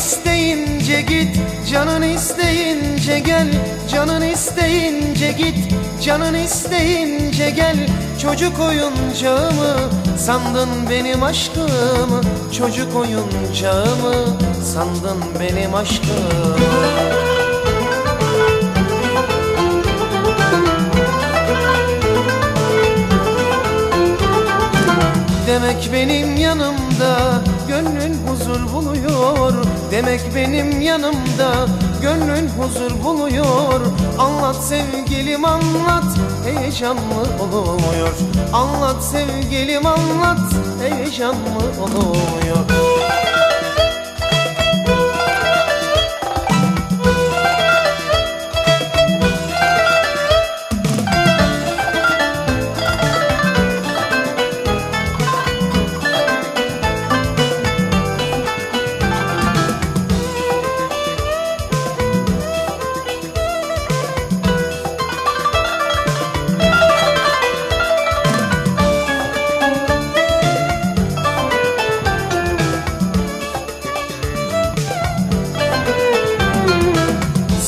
isteyince git Canın isteyince gel. Canın isteyince git Canın isteyince gel. Çocuk oyuncağımı Sandın benim aşkımı. Çocuk oyuncağımı Sandın benim aşkımı. Demek benim yanımda gönlün Demek benim yanımda gönlün huzur buluyor. Anlat sevgilim anlat heyecanlı oluyor? Anlat sevgilim anlat heyecanlı oluyor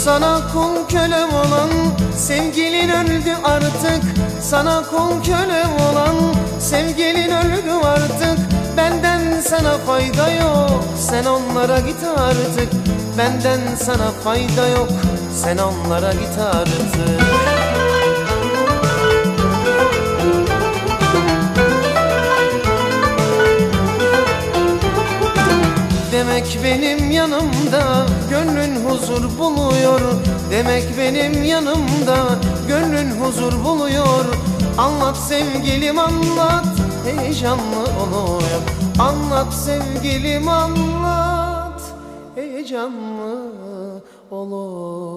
Sana kul kölem olan sevgilin öldü artık. Sana kul kölem olan sevgilin öldü artık. Benden sana fayda yok sen onlara git artık. Benden sana fayda yok sen onlara git artık Demek benim yanımda gönlün huzur buluyor. Demek benim yanımda gönlün huzur buluyor. Anlat sevgilim anlat heyecanlı oluyor? Anlat sevgilim anlat heyecanlı olur